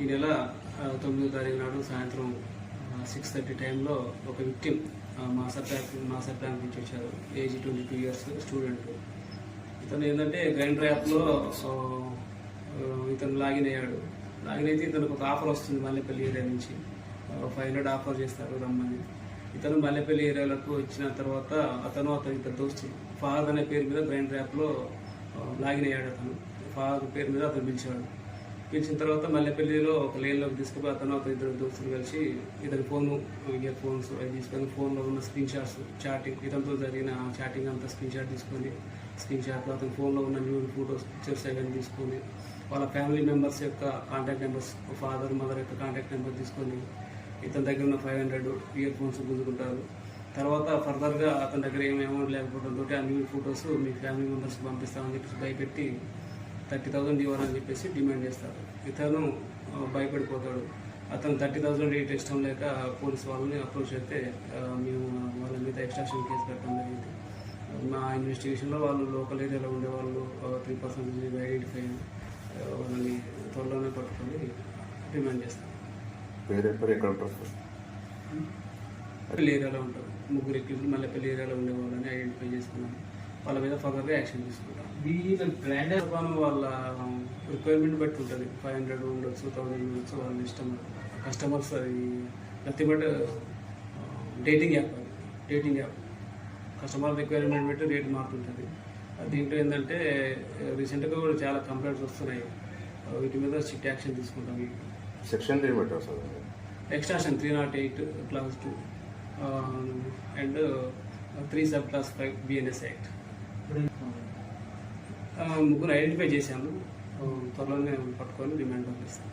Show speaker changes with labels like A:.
A: ఈ నెల తొమ్మిదో తారీఖు నాడు సాయంత్రం సిక్స్ థర్టీ టైంలో ఒక విక్టిమ్ మాసర్ బ్యాంక్ మాసర్ బ్యాంక్ నుంచి వచ్చారు age twenty two years student. ఇతను ఏంటంటే గ్రైండర్ యాప్లో ఇతను లాగిన్ అయ్యాడు. లాగిన్ అయితే ఇతనికి ఒక ఆఫర్ వస్తుంది మల్లెపల్లి ఏరియా నుంచి. ఫైవ్ హండ్రెడ్ ఆఫర్ చేస్తారు రమ్మని. ఇతను మల్లెపల్లి ఏరియాలకు వచ్చిన తర్వాత అతను అతని ఇతను దోస్తు ఫాదర్ అనే పేరు మీద గ్రైండర్ యాప్లో లాగిన్ అయ్యాడు అతను. ఫాదర్ పేరు మీద అతను పిలిచాడు. పిలిచిన తర్వాత మల్లెపల్లిలో ఒక లేన్లోకి తీసుకుపోయి అతను అతని ఇద్దరు దోస్తులు కలిసి ఇతని ఫోన్ ఇయర్ ఫోన్స్ అవి తీసుకొని ఫోన్లో ఉన్న స్క్రీన్ షాట్స్ చాటింగ్ ఇతనితో జరిగిన చాటింగ్ అంతా స్క్రీన్ షాట్ తీసుకొని స్క్రీన్ షాట్ అతని ఫోన్లో ఉన్న న్యూ ఫోటోస్ పిక్చర్స్ అవన్నీ తీసుకొని వాళ్ళ ఫ్యామిలీ మెంబర్స్ యొక్క కాంటాక్ట్ నెంబర్స్ ఫాదర్ మదర్ యొక్క కాంటాక్ట్ నెంబర్ తీసుకొని ఇతని దగ్గర ఉన్న ఫైవ్ హండ్రెడ్ ఇయర్ ఫోన్స్ గుంజుకుంటారు. తర్వాత ఫర్దర్గా అతని దగ్గర ఏం అమౌంట్ లేకపోవడంతో ఆ న్యూ ఫొటోస్ మీ ఫ్యామిలీ మెంబర్స్కి పంపిస్తామని చెప్పి భయపెట్టి థర్టీ థౌసండ్ ఇవ్వాలని చెప్పేసి డిమాండ్ చేస్తారు. ఇతను భయపడిపోతాడు. అతను థర్టీ థౌసండ్ రేట్ ఇష్టం లేక పోలీస్ వాళ్ళని అప్రోచ్ అయితే మేము వాళ్ళ మీద ఎక్స్ట్రాక్షన్ కేసు పెట్టడం జరిగింది. మా ఇన్వెస్టిగేషన్లో వాళ్ళు లోకల్ ఏరియాలో ఉండే వాళ్ళు త్రీ పర్సెంట్ ఐడెంటిఫై వాళ్ళని త్వరలోనే పట్టుకొని డిమాండ్ చేస్తాం ఏరియాలో ఉంటారు. ముగ్గురు ఎక్కించి మళ్ళీ ఏరియాలో ఉండే వాళ్ళని ఐడెంటిఫై చేసుకున్నాం వాళ్ళ మీద ఫర్దర్గా యాక్షన్ తీసుకుంటాం.
B: వీళ్ళ బ్రాండెడ్
A: వాళ్ళ రిక్వైర్మెంట్ బట్టి ఉంటుంది. ఫైవ్ హండ్రెడ్ ఉండొచ్చు థౌసండ్ ఉండొచ్చు వాళ్ళ ఇష్టం కస్టమర్స్ అది నథింగ్ బట్ డేటింగ్ యాప్ అది. డేటింగ్ యాప్ కస్టమర్ రిక్వైర్మెంట్ బట్టి రేట్ మారుతుంటుంది. దీంట్లో ఏంటంటే రీసెంట్గా కూడా చాలా కంప్లైంట్స్ వస్తున్నాయి. వీటి మీద స్ట్రిక్ట్ యాక్షన్ తీసుకుంటాం.
C: Section
A: extortion three not eight class two and three sub class five BNS act ముగ్గురు ఐడెంటిఫై చేశాము. త్వరలోనే పట్టుకొని డిమాండ్ పంపిస్తాం.